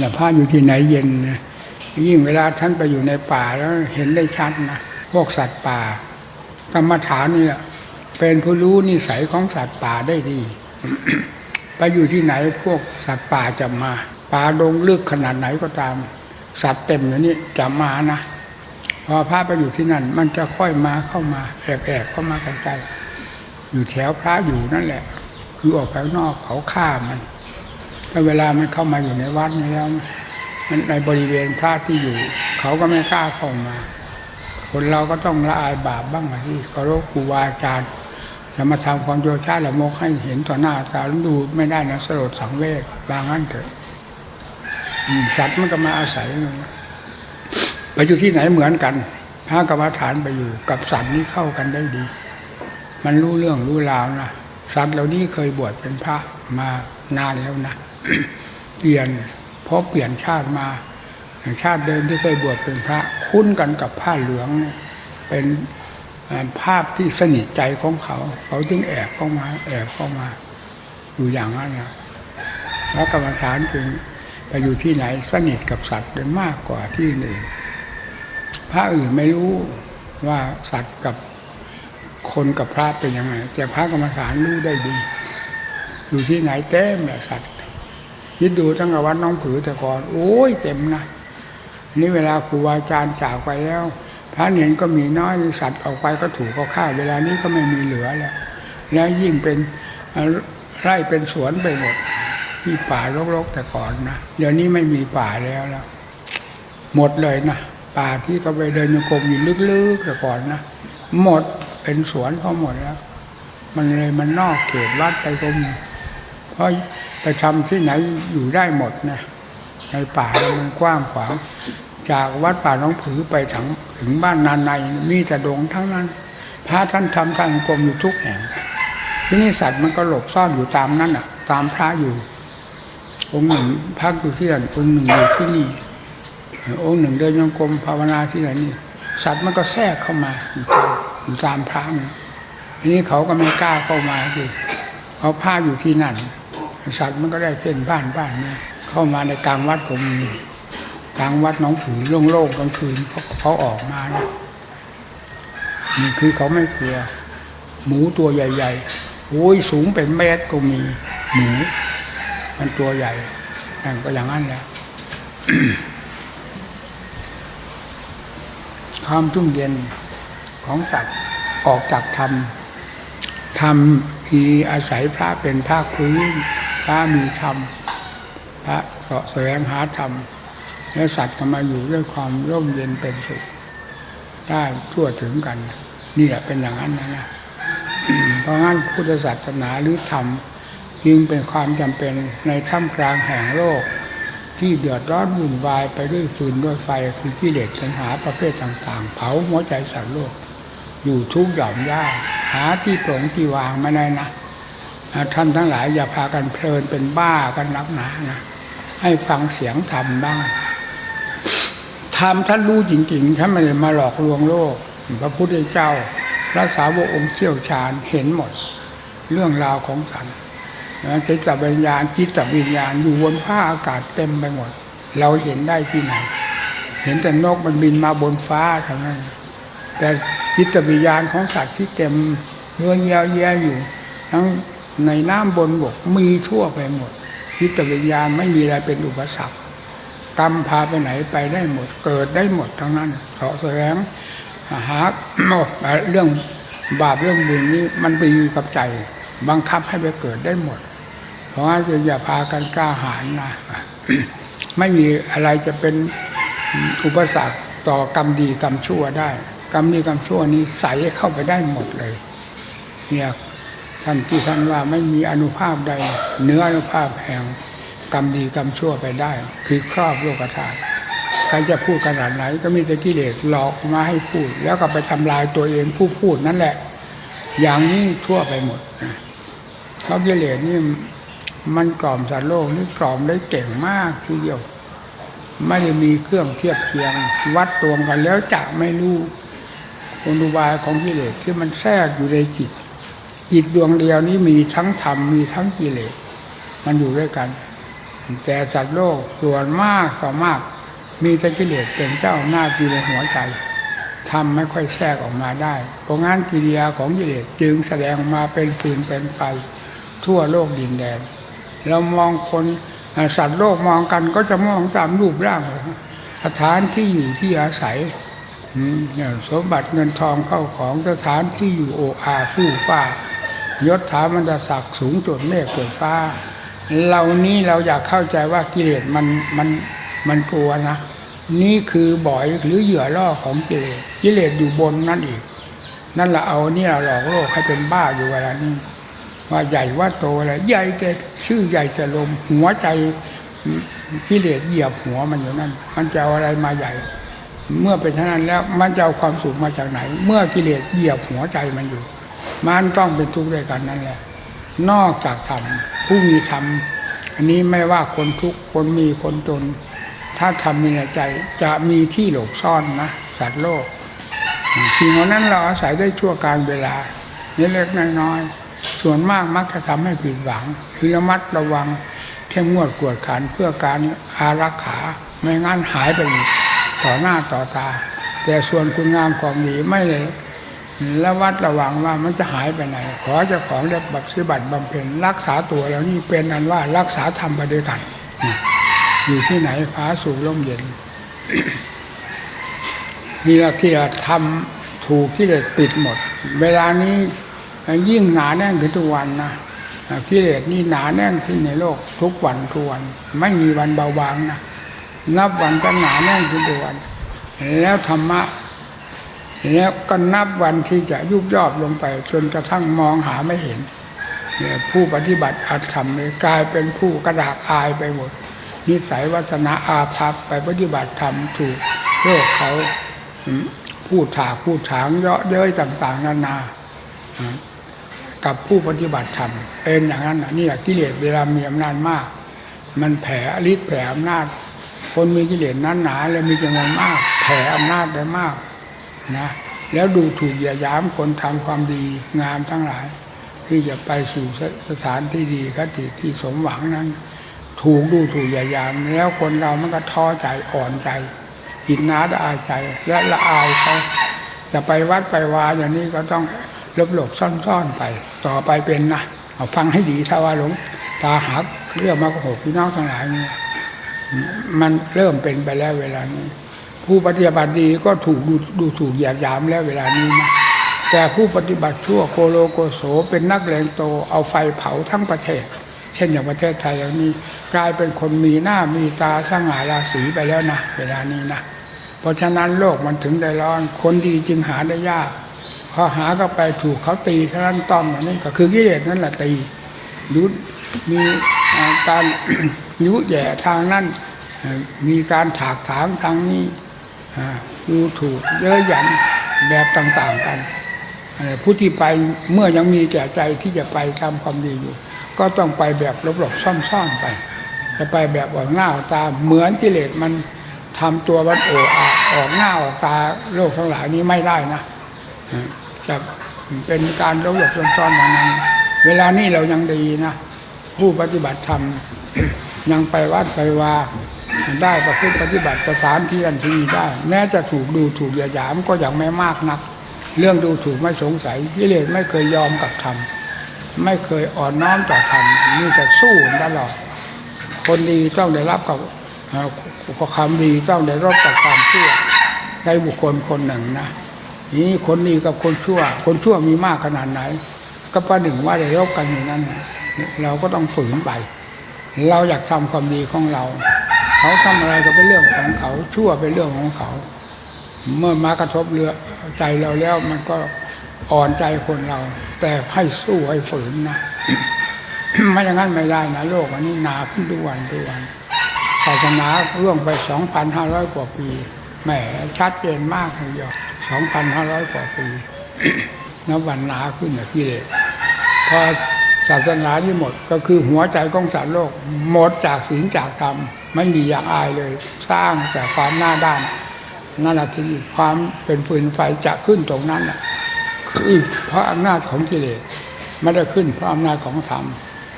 นะพระอยู่ที่ไหนเย็นนะยิ่งเวลาท่านไปอยู่ในป่าแล้วเห็นได้ชัดนะพวกสัตว์ป่ากรรมฐานนี่แหละเป็นผู้รู้นิสัยของสัตว์ป่าได้ดี ไปอยู่ที่ไหนพวกสัตว์ป่าจะมา ป่าดงลึกขนาดไหนก็ตาม สัตว์เต็มอยู่นี่จะมานะพอพระไปอยู่ที่นั่น มันจะค่อยมาเข้ามาแอบแอบเข้ามาใกล้ๆอยู่แถวพระอยู่นั่นแหละ คือออกไปข้างนอกเขาฆ่ามัน ถ้าเวลามันเข้ามาอยู่ในวัดนี้แล้ว มันในบริเวณพระที่อยู่ เขาก็ไม่กล้าเข้ามา คนเราก็ต้องละอายบาปบ้างที่เคารพครูบาอาจารย์จะมาทำความโยชาละโมกให้เห็นต่อหน้าตาแล้วดูไม่ได้นะสลดสังเวชบางอันเถอะสัตว์มันก็มาอาศัยไปอยู่ที่ไหนเหมือนกันพระกรรมฐานไปอยู่ กับสัตว์นี้เข้ากันได้ดี มันรู้เรื่องรู้ราวนะสัตว์เหล่านี้เคยบวชเป็นพระมานานแล้วนะ เปลี่ยนเพราะเปลี่ยนชาติมาชาติเดิมที่เคยบวชเป็นพระคุ้นกันกับผ้าเหลืองเป็นภาพที่สนิทใจของเขา เขาจึงแอบเข้ามาแอบเข้ามาอยู่อย่างนั้นนะแล้วกรรมฐานจึงไปอยู่ที่ไหนสนิทกับสัตว์เป็นมากกว่าที่อื่นพระอื่นไม่รู้ว่าสัตว์กับคนกับพระเป็นยังไงแต่พระกรรมฐานรู้ได้ดี อยู่ที่ไหนเต็มแหละสัตว์ คิดดูทั้งกับวัดน้องผือแต่ก่อน โอ้ยเต็มนะนี่เวลาครูอาจารย์จากไปแล้ว พระเนนก็มีน้อยสัตว์ออกไปก็ถูกเขาฆ่า เวลานี้ก็ไม่มีเหลือแล้ว แล้วยิ่งเป็นไร่เป็นสวนไปหมดที่ป่ารกๆแต่ก่อนนะเดี๋ยวนี้ไม่มีป่าแล้วแล้ว หมดเลยนะป่าที่เขาไปเดินโยกมอยู่ลึกๆแต่ก่อนนะหมดเป็นสวนเขาหมดแล้ว มันเลยมันนอกเขตวัดไปก็มีเพราะ ไปทำที่ไหนอยู่ได้หมดนะในป่าเนี่ยมันกว้างขวางจากวัดป่าหน้องผือไปถึงถึงบ้านนานในมีแต่ดงทั้งนั้น พระท่านทำทางกรมอยู่ทุกแห่งที่นี่สัตว์มันก็หลบซ่อนอยู่ตามนั้นอะ ตามพระอยู่ องค์หนึ่งพักอยู่ที่นั่นองค์หนึ่งอยู่ที่นี่องค์หนึ่งเดินยังกรมภาวนาที่ไหนนี่สัตว์มันก็แทรกเข้ามาอยู่ตามอยู่ตามพระนี่นี้เขาก็ไม่กล้าเข้ามาคือเขาผ้าอยู่ที่นั่น สัตว์มันก็ได้เพ่นบ้านบ้านเนี่ยเข้ามาในกลางวัดผมกลางวัดน้องผือโล่งๆกลางคืนเขาเขาออกมานะนี่คือเขาไม่กลัว หมูตัวใหญ่ๆโอ้ยสูงเป็นเมตรก็มีหมู มันตัวใหญ่นั่นก็อย่างนั้นแหละความทุ่มเย็นของสัตว์ออกจากธรรมธรรมมีอาศัยพระเป็นภาค พระมีธรรมพระเสาะแสวงหาธรรม แล้วสัตว์ก็มาอยู่ด้วยความร่มเย็นเป็นสุขได้ทั่วถึงกัน นี่แหละเป็นอย่างนั้นนะนะเพราะงั้นพุทธศาสนาหรือธรรมจึงเป็นความจำเป็นในท่ามกลางแห่งโลก ที่เดือดร้อนวุ่นวายไปด้วยฟืนด้วยไฟคือกิเลสปัญหาประเภทต่างๆ เผาหัวใจสัตว์โลก อยู่ทุกหย่อมย่าหาที่โปร่งที่วางไม่ได้นะ ท่านทั้งหลายอย่าพากันเพลินเป็นบ้ากันนักหนานะให้ฟังเสียงธรรมบ้างธรรมท่านรู้จริงๆท่านไม่ได้มาหลอกลวงโลก พระพุทธเจ้าพระสาวกองค์เชี่ยวชาญเห็นหมด เรื่องราวของสันนะจิตวิญญาณจิตวิญญาณอยู่บนผ้าอากาศเต็มไปหมด เราเห็นได้ที่ไหน เห็นแต่นกมันบินมาบนฟ้าเท่านั้นแต่จิตวิญญาณของสัตว์ที่เต็มเนื้อเยียวแย่อยู่ ทั้ง ในน้ำบนบกมีทั่วไปหมดจิตวิญญาณไม่มีอะไรเป็นอุปสรรคกรรมพาไปไหนไปได้หมด เกิดได้หมดทั้งนั้นเสาะแสวงหาเรื่องบาปเรื่องบุญนี้มันไปอยู่กับใจ บังคับให้ไปเกิดได้หมด เพราะงั้นอย่าพากันกล้าหาญนะไม่มีอะไรจะเป็นอุปสรรคต่อกรรมดีกรรมชั่วได้ กรรมดีกรรมชั่วนี้ใส่เข้าไปได้หมดเลย เนี่ย ท่านที่ท่านว่าไม่มีอนุภาพใดเนื้ออนุภาพแห่งกรรมดีกรรมชั่วไปได้ คือครอบโลกธาตุใครจะพูดขนาดไหน ก็มีแต่กิเลสหลอกมาให้พูด แล้วก็ไปทำลายตัวเองผู้พูดนั่นแหละ อย่างนี้ทั่วไปหมดนะเพราะกิเลสนี่มันกล่อมสัตว์โลกนี่กล่อมได้เก่งมากทีเดียวไม่ได้มีเครื่องเทียบเคียง วัดตวงกันแล้วจะไม่รู้องค์บายของกิเลสที่มันแทรกอยู่ในจิต จิตดวงเดียวนี้มีทั้งธรรมมีทั้งกิเลสมันอยู่ด้วยกัน แต่สัตว์โลกส่วนมากก็มาก มีแต่กิเลสเป็นเจ้าหน้าจอยู่ในหัวใจทำไม่ค่อยแทรกออกมาได้ เพราะงั้นกิริยาของกิเลสจึงแสดงมาเป็นฟืนเป็นไฟ ทั่วโลกดินแดน เรามองคนสัตว์โลกมองกันก็จะมองตามรูปร่างสถานที่อยู่ที่อาศัยสมบัติเงินทองเข้าของสถานที่อยู่โออาฟู่ฟ้า ยศถาบรรดาศักดิ์สูงจดเมฆเกิดฟ้า เหล่านี้เราอยากเข้าใจว่ากิเลสมันมันมันกลัวนะ นี่คือบ่อยหรือเหยื่อล่อของกิเลสกิเลสอยู่บนนั่นอีก นั่นแหละเอาเนี่ยหลอกโลกให้เป็นบ้าอยู่เวลานี้ว่าใหญ่ว่าโตอะไรใหญ่แต่ชื่อใหญ่แต่ลมหัวใจกิเลสเหยียบหัวมันอยู่นั่น มันจะเอาอะไรมาใหญ่ เมื่อเป็นเช่นนั้นแล้วมันจะเอาความสุขมาจากไหน เมื่อกิเลสเหยียบหัวใจมันอยู่ มันต้องเป็นทุกข์ด้วยกันนั่นแหละ นอกจากธรรมผู้มีธรรมอันนี้ไม่ว่าคนทุกข์คนมีคนจน ถ้าทำมีในใจจะมีที่หลบซ่อนนะสัตว์โลกสิ่งเหล่านั้นเราอาศัยได้ชั่วการเวลาเล็กๆน้อยๆส่วนมากมักจะทำให้ผิดหวังคือระมัดระวังเข้มงวดกวดขันเพื่อการอารักขาไม่งั้นหายไปอีกต่อหน้าต่อตา แต่ส่วนคุณงามความดีไม่เลย ระวัดระวังว่ามันจะหายไปไหน ขอเจ้าของได้บัตรซื้อบัตรบำเพ็ญรักษาตัวแล้วนี่เป็นอันว่ารักษาธรรมไปด้วยกัน อยู่ที่ไหนผาสู่ร่มเย็นนี่เราที่เราทำถูกที่เด็ดปิดหมด เวลานี้ยิ่งหนาแน่นขึ้นทุกวันนะกิเลสนี่หนาแน่นขึ้นในโลก ทุกวันทุกวัน ไม่มีวันเบาบางนะนับวันก็หนาแน่นขึ้นทุกวัน แล้วธรรมะ แล้วก็นับวันที่จะยุบยอบลงไป จนกระทั่งมองหาไม่เห็นเนี่ยผู้ปฏิบัติอาธรรมเลยกลายเป็นผู้กระดากอายไปหมด นิสัยวัฒนาอาภัพไปปฏิบัติธรรมถูกโลกเขาพูดถากพูดถางเยาะเย้ยต่าง ๆ นานากับผู้ปฏิบัติธรรมเป็นอย่างนั้นนี่แหละกิเลสเวลามีอำนาจมาก มันแผ่ฤทธิ์แผ่อำนาจ คนมีกิเลสนั้นหนาแล้วมีจำนวนมาก แผ่อำนาจได้มาก นะแล้วดูถูกเหยียดหยามคนทำความดีงามทั้งหลาย ที่จะไปสู่สถานที่ดีคติที่สมหวังนั้น ถูกดูถูกเหยียดหยาม แล้วคนเรามันก็ท้อใจอ่อนใจอินนาดอายใจและละอายเขาจะไปวัดไปวาอย่างนี้ก็ต้องลบหลบซ่อนๆไป ต่อไปเป็นนะเอาฟังให้ดีถ้าว่าหลวงตาหักเรื่องมากหกพี่น้องทั้งหลายนี่มันเริ่มเป็นไปแล้วเวลานี้ ผู้ปฏิบัติดีก็ถูกดูดูถูกเหยียดหยามแล้วเวลานี้นะแต่ผู้ปฏิบัติชั่วโกโลโกโสเป็นนักเลงโตเอาไฟเผาทั้งประเทศ เช่นอย่างประเทศไทยอย่างนี้กลายเป็นคนมีหน้ามีตาสง่าราศีไปแล้วนะเวลานี้นะเพราะฉะนั้นโลกมันถึงได้ร้อน คนดีจึงหาได้ยากพอหาก็ไปถูกเขาตีท่านั้นต้องอย่างนี้ก็คือกิเลสนั่นแหละตียุมีการยุแย่ทางนั้นมีการถากถางทางนี้ ดูถูกเย้ยหยันแบบต่างๆกันผู้ที่ไปเมื่อยังมีแก่ใจที่จะไปทำความดีอยู่ ก็ต้องไปแบบหลบๆซ่อนๆไป จะไปแบบออกหน้าออกตาเหมือนกิเลสมันทำตัวมันโอ้อาออกหน้าออกตาโลกทั้งหลายนี้ไม่ได้นะจะเป็นการหลบหลบซ่อนๆอย่างนั้น เวลานี้เรายังดีนะ ผู้ปฏิบัติธรรมยังไปวัดไปวา ได้ประพฤติปฏิบัติประสานที่อันที่นี้ได้ แม้จะถูกดูถูกเหยียดหยามก็ยังไม่มากนัก เรื่องดูถูกไม่สงสัยกิเลสไม่เคยยอมกับธรรมไม่เคยอ่อนน้อมต่อธรรมนี่แต่สู้ตลอดคนดีต้องได้รับกับความดีต้องได้รับกับความชั่วในบุคคลคนหนึ่งนะนี่คนดีกับคนชั่ว คนชั่วมีมากขนาดไหน ก็ประหนึ่งว่าได้รบกันอยู่นั้นเราก็ต้องฝืนไป เราอยากทำความดีของเรา เขาทำอะไรก็เป็นเรื่องของเขาชั่วเป็นเรื่องของเขา เมื่อมากระทบเรือใจเราแล้วมันก็อ่อนใจคนเรา แต่ให้สู้ให้ฝืนนะไม่อย่างนั้นไม่ได้นะโลกวันนี้หนาขึ้นทุกวันทุกวันศาสนาร่วงไปสองพันห้าร้อยกว่าปีแหมชัดเจนมากเลยเดียวสองพันห้าร้อยกว่าปีนับวันหนาขึ้นนะพี่เลยพอศาสนาที่หมดก็คือหัวใจของสัตว์โลก หมดจากศีลจากธรรม ไม่มีอย่างอายเลย สร้างแต่ความหน้าด้าน นั่นแหละที่ความเป็นฟืนไฟจะขึ้นตรงนั้นคือเพราะอำนาจของกิเลสไม่ได้ขึ้นเพราะอำนาจของธรรม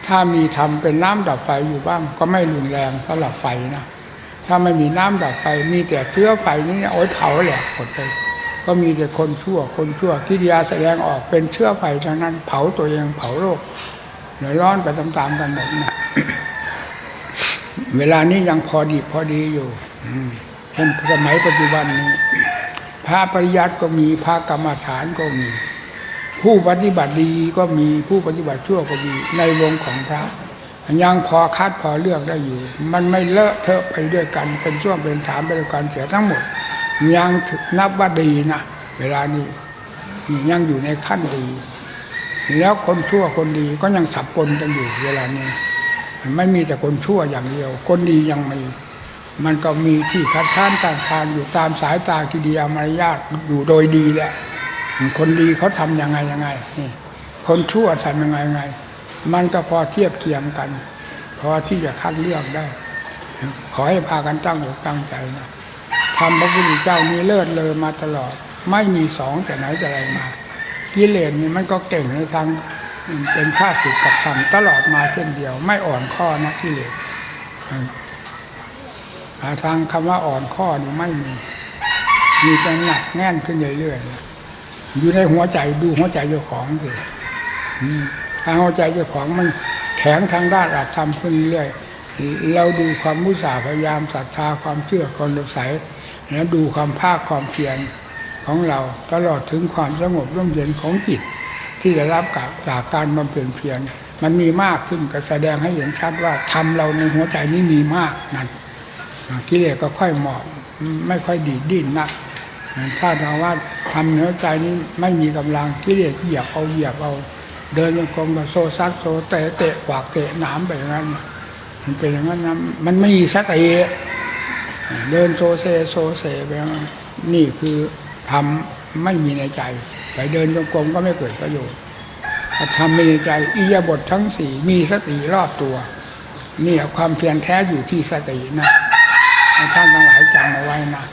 ถ้ามีทำเป็นน้ำดับไฟอยู่บ้าง ก็ไม่รุนแรงสำหรับไฟนะถ้าไม่มีน้ำดับไฟมีแต่เชื้อไฟนี่โอ้ยเผาแหละหมดไปก็มีแต่คนชั่วคนชั่วที่ดียาแสดงออกเป็นเชื้อไฟทั้งนั้น เผาตัวเองเผาโลกเดือดร้อนไปตามๆกันหมดนะ เวลานี้ยังพอดีพอดีอยู่เช่นสมัยปัจจุบันนี้พระปริยัติก็มีพระกรรมฐานก็มี ผู้ปฏิบัติดีก็มีผู้ปฏิบัติชั่วก็มีในวงของพระ ยังพอคัดพอเลือกได้อยู่ มันไม่เลอะเทอะไปด้วยกันเป็นช่วงเป็นถามไปด้วยกันเสียทั้งหมด ยังนับว่าดีนะเวลานี้ยังอยู่ในขั้นดี แล้วคนชั่วคนดีก็ยังสับปนกันอยู่เวลานี้ ไม่มีแต่คนชั่วอย่างเดียว คนดียังมี มันก็มีที่คัดค้านต่างทานอยู่ตามสายตาที่ดีอามารยาทอยู่โดยดีแหละ คนดีเขาทำยังไงยังไงนี่คนชั่วทำยังไงยังไง มันก็พอเทียบเคียงกัน พอที่จะคัดเลือกได้ ขอให้พากันตั้งอกตั้งใจนะทำพระพุทธเจ้านี้เลิศเลยมาตลอด ไม่มีสองแต่ไหนแต่ไรมากิเลสนี่มันก็เก่งในทาง เป็นข้าศึกกับธรรมตลอดมาเช่นเดียว ไม่อ่อนข้อนะกิเลสหาทางคำว่าอ่อนข้อนี่ไม่มี มีแต่หนักแน่นขึ้นเรื่อยๆอยู่ในหัวใจดูหัวใจเจ้าของสิอืมถ้าหัวใจเจ้าของมันแข็งทางด้านอาจทำขึ้นเรื่อยเราดูความมุสาพยายามศรัทธาความเชื่อความเลื่อมใสแล้วดูความภาคความเพียรของเราตลอดถึงความสงบร่มเย็นของจิต ที่ได้รับกับจากการบำเพ็ญเพียรมันมีมากขึ้นก็แสดงให้เห็นชัดว่าทำเราในหัวใจนี้มีมากนั่นกิเลสก็ค่อยเหมาะไม่ค่อยดีดิ้นนักถ้าเราว่าทำในหัวใจนี้ไม่มีกำลังกิเลสเหยียบเอาเหยียบเอา เดินยังคงกับโซซักโซเตะเตะขวากเตะหนามไปอย่างนั้นมันเป็นอย่างนั้นนะมันไม่มีสติเดินโซเซโซเซไปอย่างนั้นนี่คือทำไม่มีในใจ ไปเดินจงกรมก็ไม่เกิดประโยชน์ถ้าทำม่ในใจอิยาบททั้งสี่มีสติรอบตัวนี่ความเพียรแท้อยู่ที่สตินะท่านทั้งหลายจำเอาไว้นะ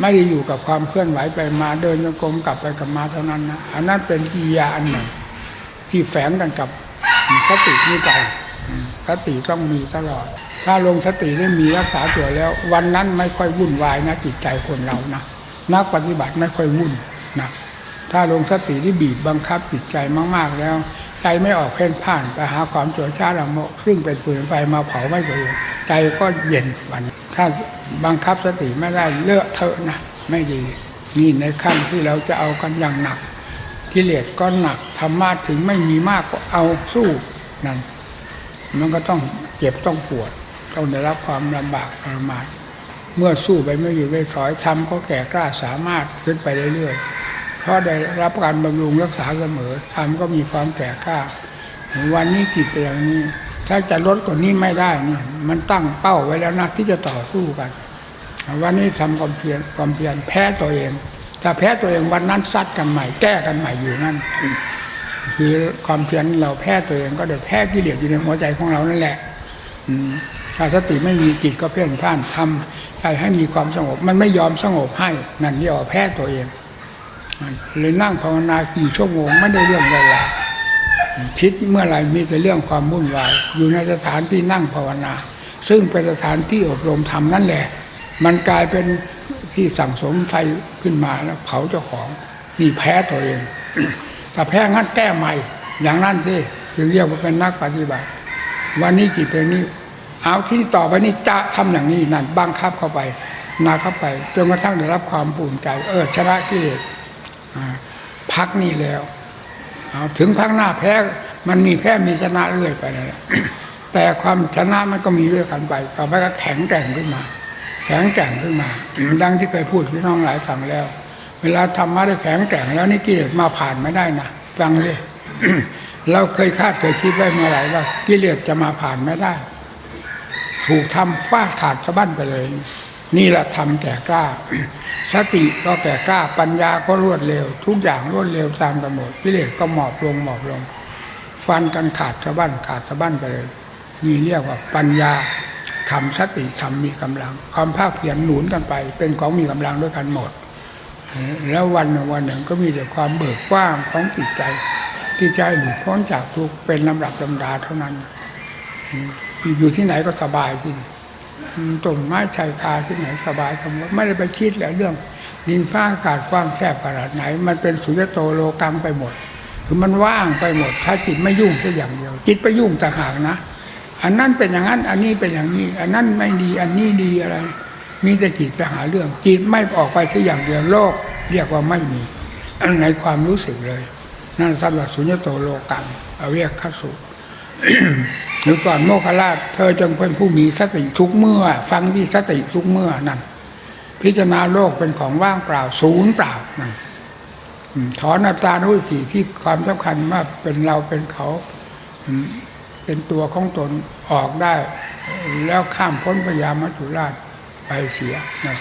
ไม่ได้อยู่กับความเคลื่อนไหวไปมาเดินจงกรมกลับไปกลับมาเท่านั้นนะอันนั้นเป็นกิยาอันหนึ่งที่แฝงกันกับสตินี่ไปสติต้องมีตลอด ถ้าลงสติได้มีรักษาตัวแล้ว วันนั้นไม่ค่อยวุ่นวายนะจิตใจคนเรานะนักปฏิบัติไม่ค่อยวุ่นนะ ถ้าลงสติที่บีบบังคับจิตใจมาก ๆ แล้วใจไม่ออกเพ่นพ่านไปหาความโจรช้าละโมกซึ่งเป็นฝืนไฟมาเผาไม่ตัวเองใจก็เย็นวันถ้าบังคับสติไม่ได้เลอะเทอะนะไม่ดีนี่ในขั้นที่เราจะเอากันอย่างหนักกิเลสก็หนักธรรมะถึงไม่มีมากก็เอาสู้นั่นมันก็ต้องเจ็บต้องปวดต้องได้รับความลำบากทรมานเมื่อสู้ไปไม่อยู่ไม่ถอยทำก็แก่กล้าสามารถขึ้นไปเรื่อยๆ เพราะได้รับการบำรุงรักษาเสมอทำก็มีความแก่กล้า วันนี้ขีดไปอย่างนี้ ถ้าจะลดกว่านี้ไม่ได้เนี่ยมันตั้งเป้าไว้แล้วนะที่จะต่อสู้กัน วันนี้ทำความเพียรความเพียรแพ้ตัวเอง ถ้าแพ้ตัวเองวันนั้นซัดกันใหม่แก้กันใหม่อยู่นั่นคือความเพียรเราแพ้ตัวเองก็เดี๋ยวแพ้กิเลสอยู่ในหัวใจของเรานั่นแหละถ้าสติไม่มีจิตก็เพ่นพ่านทำใจให้มีความสงบ มันไม่ยอมสงบให้นั่นเรียกว่าแพ้ตัวเอง เลยนั่งภาวนากี่ชั่วโมงไม่ได้เรื่องใดๆคิดเมื่อไหร่มีแต่เรื่องความวุ่นวายอยู่ในสถานที่นั่งภาวนา ซึ่งเป็นสถานที่อบรมธรรมนั่นแหละ มันกลายเป็นที่สั่งสมไฟขึ้นมาแล้วเผาเจ้าของนี่แพ้ตัวเองถ้าแพ้งั้นแก้ใหม่ อย่างนั้นสิถึงเรียกว่าเป็นนักปฏิบัติ วันนี้จิตเป็นนี้ เอาที่ต่อไปนี้จะทำอย่างนี้นั่นบังคับเข้าไปนาเข้าไปจนกระทั่งได้รับความปูนใจ เออชนะกิเลส พักนี่แล้วเอาถึงพักหน้าแพ้มันมีแพ้มีชนะเรื่อยไปนั่นแหละแต่ความชนะมันก็มีด้วยกันไปต่อไปก็แข็งแกร่งขึ้นมา แข็งแกร่งขึ้นมา ดังที่เคยพูดพี่น้องหลายฟังแล้ว เวลาทำมาได้แข็งแกร่งแล้วนี่กิเลสมาผ่านไม่ได้นะฟังเลยเราเคยคาดเคยคิดไว้เมื่อไหร่ว่ากิเลสจะมาผ่านไม่ได้ ถูกทำฟาดขาดสะบั้นไปเลย นี่แหละทำแก่กล้า สติก็แก่กล้าปัญญาก็รวดเร็ว ทุกอย่างรวดเร็วตามกันหมดกิเลสก็หมอบลงหมอบลง ฟันกันขาดสะบั้นขาดสะบั้นไปเลยนี่เรียกว่าปัญญาทำสติทำมีกำลัง ความภาคเพียรหนุนกันไป เป็นของมีกำลังด้วยกันหมด แล้ววันหนึ่งวันหนึ่งก็มีแต่ความเบิกกว้างของจิตใจที่ให้หลุดพ้นจากทุกข์เป็นลำดับลำดาเท่านั้นอยู่ที่ไหนก็สบายที่นี่ ต้นไม้ชายคาที่ไหนสบายทั้งหมดไม่ได้ไปคิดแหละเรื่องดินฟ้าอากาศกว้างแคบขนาดไหน มันเป็นสุญญโตโลกังไปหมดคือมันว่างไปหมด ถ้าจิตไม่ยุ่งสักอย่างเดียว จิตไปยุ่งต่างหากนะ อันนั้นเป็นอย่างนั้น อันนี้เป็นอย่างนี้ อันนั้นไม่ดี อันนี้ดีอะไร มีแต่จิตไปหาเรื่อง จิตไม่ออกไปสักอย่างเดียวโลก เรียกว่าไม่มีอันในความรู้สึกเลย นั่นสำหรับสุญญโตโลกังอเวียคสุ หรือก่อนโมคคราชเธอจงเป็นผู้มีสติทุกเมื่อ ฟังที่สติทุกเมื่อนั่นพิจารณาโลกเป็นของว่างเปล่าศูนย์เปล่านั่นอืมถอนอัตตานุสติที่ความสำคัญว่าเป็นเราเป็นเขาเป็นตัวของตนออกได้ แล้วข้ามพ้นพญามัจจุราชไปเสียนะ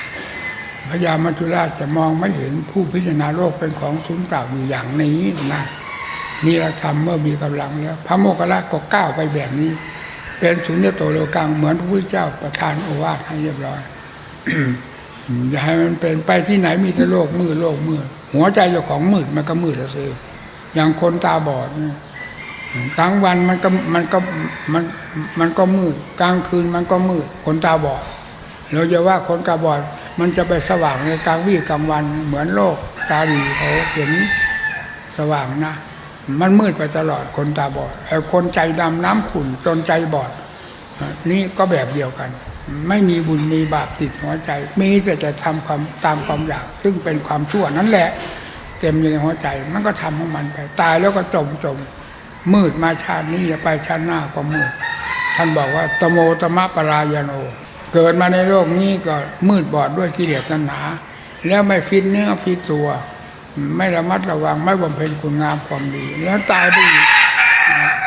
พญามัจจุราชจะมองไม่เห็นผู้พิจารณาโลกเป็นของศูนย์เปล่าอยู่อย่างนี้นะ นี่เราทำเมื่อมีกำลังแล้ว พระโมคคัลลาก็ก้าวไปแบบนี้ เป็นสุญญโตโลกังเหมือนพระพุทธเจ้าประทานโอวาทให้เรียบร้อยอย่าให้มันเป็นไปที่ไหนมีแต่โลกมืดโลกมืดหัวใจเจ้าของมืดมันก็มืดแล้วสิอย่างคนตาบอดนี่กลางวันมันก็มันก็มันมันก็มืดกลางคืนมันก็มืดคนตาบอดเราจะว่าคนตาบอดมันจะไปสว่างในกลางวี่กลางวันเหมือนโลกตาดีเขาเห็นสว่างนะ มันมืดไปตลอดคนตาบอดไอ้คนใจดำน้ำขุ่นจนใจบอด นี่ก็แบบเดียวกัน ไม่มีบุญมีบาปติดหัวใจ มีแต่จะทำความตามความอยาก ซึ่งเป็นความชั่วนั่นแหละ เต็มอยู่ในหัวใจ มันก็ทำของมันไป ตายแล้วก็จมจมมืดมาชาตินี้อย่าไปชาติหน้าก็มืด ท่านบอกว่าตโมตมะปรายโน เกิดมาในโลกนี้ก็มืดบอดด้วยกิเลสตัณหา แล้วไม่ฟิตเนื้อฟิตตัว ไม่ระมัดระวังไม่บำเพ็ญคุณงามความดี แล้วตายไปอีก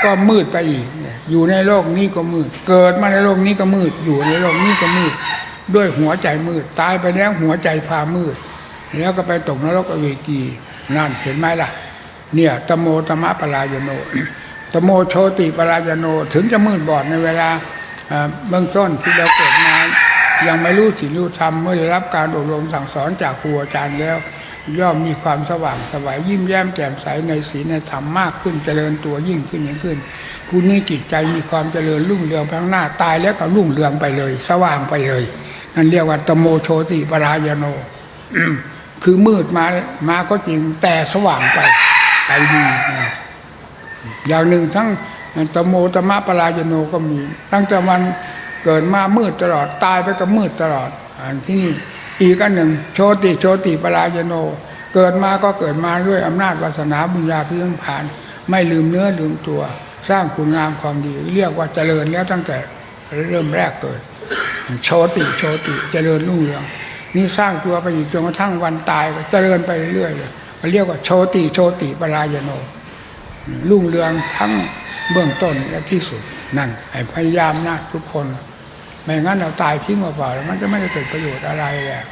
ก็มืดไปอีก อยู่ในโลกนี้ก็มืด เกิดมาในโลกนี้ก็มืด อยู่ในโลกนี้ก็มืด ด้วยหัวใจมืด ตายไปแล้วหัวใจพามืด แล้วก็ไปตกนรกอเวกีนั่นเห็นไหมล่ะ เนี่ยตโมตมะปรายโนตโมโชติปรายโน ถึงจะมืดบอดในเวลาเบื้องต้นที่เราเกิดมายังไม่รู้ศีลรู้ธรรมเมื่อได้รับการอบรมสั่งสอนจากครูอาจารย์แล้ว ย่อมมีความสว่างสวายยิ้มแย้มแจ่มใสในศีลในธรรมมากขึ้นเจริญตัวยิ่งขึ้นยิ่งขึ้นผู้นี้จิตใจมีความเจริญรุ่งเรืองไปข้างหน้าตายแล้วก็รุ่งเรืองไปเลย สว่างไปเลย นั่นเรียกว่าตโมโชติปรายโนคือมืดมามาก็จริงแต่สว่างไปไปดีอย่างหนึ่งทั้งตโมตมะปรายโนก็มี ตั้งแต่วันเกิดมามืดตลอดตายไปก็มืดตลอดอันที่นี่ อีกอันหนึ่ง โชติโชติปรายโน เกิดมาก็เกิดมาด้วยอำนาจวาสนาบุญญาพิทังผ่าน ไม่ลืมเนื้อลืมตัว สร้างคุณงามความดี เรียกว่าเจริญแล้วตั้งแต่เริ่มแรกเกิด โชติโชติเจริญรุ่งเรืองนี่สร้างตัวไปอีกจนกระทั่งวันตายก็เจริญไปเรื่อยๆเลยเรียกว่าโชติโชติปรายโนรุ่งเรืองทั้งเบื้องต้นและที่สุดนั่นให้พยายามนะทุกคน ไม่งั้นเราตายพิ้งเปล่าๆมันจะไม่ได้เกิดประโยชน์อะไรแหละ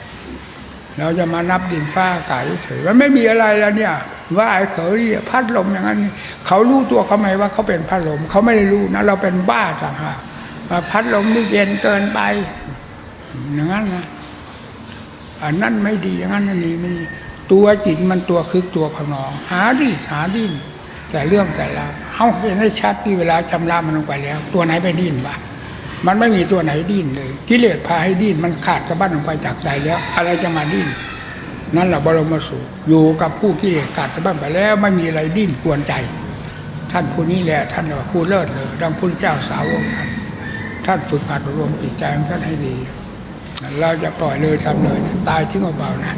เราจะมานับดินฟ้าอากาศเฉยๆมันไม่มีอะไรแล้วเนี่ย ว่าไอ้เขาเรียพัดลมอย่างนั้น เขารู้ตัวเขาไหมว่าเขาเป็นพัดลมเขาไม่ได้รู้นะเราเป็นบ้าต่างหากว่าพัดลมนี่เย็นเกินไปอย่างนั้นนะอันนั้นไม่ดีอย่างนั้นอันนี้ไม่ดีตัวจิตมันตัวคึกตัวขนอง หาดิหาดิ้นแต่เรื่องแต่ละเขาเห็นได้ชัดที่เวลาชำระมันลงไปแล้ว ตัวไหนไปดิ้นวะ มันไม่มีตัวไหนดิ้นเลยกิเลสพาให้ดิ้นมันขาดสะบั้นลงไปจากใจแล้ว อะไรจะมาดิ้นนั่นแหละบรมสูตรอยู่กับผู้กิเลสขาดสะบั้นไปแล้วไม่มีอะไรดิ้นกวนใจ ท่านผู้นี้แหละท่านว่าผู้เลิศเลยดังพระเจ้าสาวกท่านท่านฝึกหัดอบรมจิตใจของท่านให้ดี เราจะปล่อยเลยทำเลยตายทิ้งเอาเปล่านะ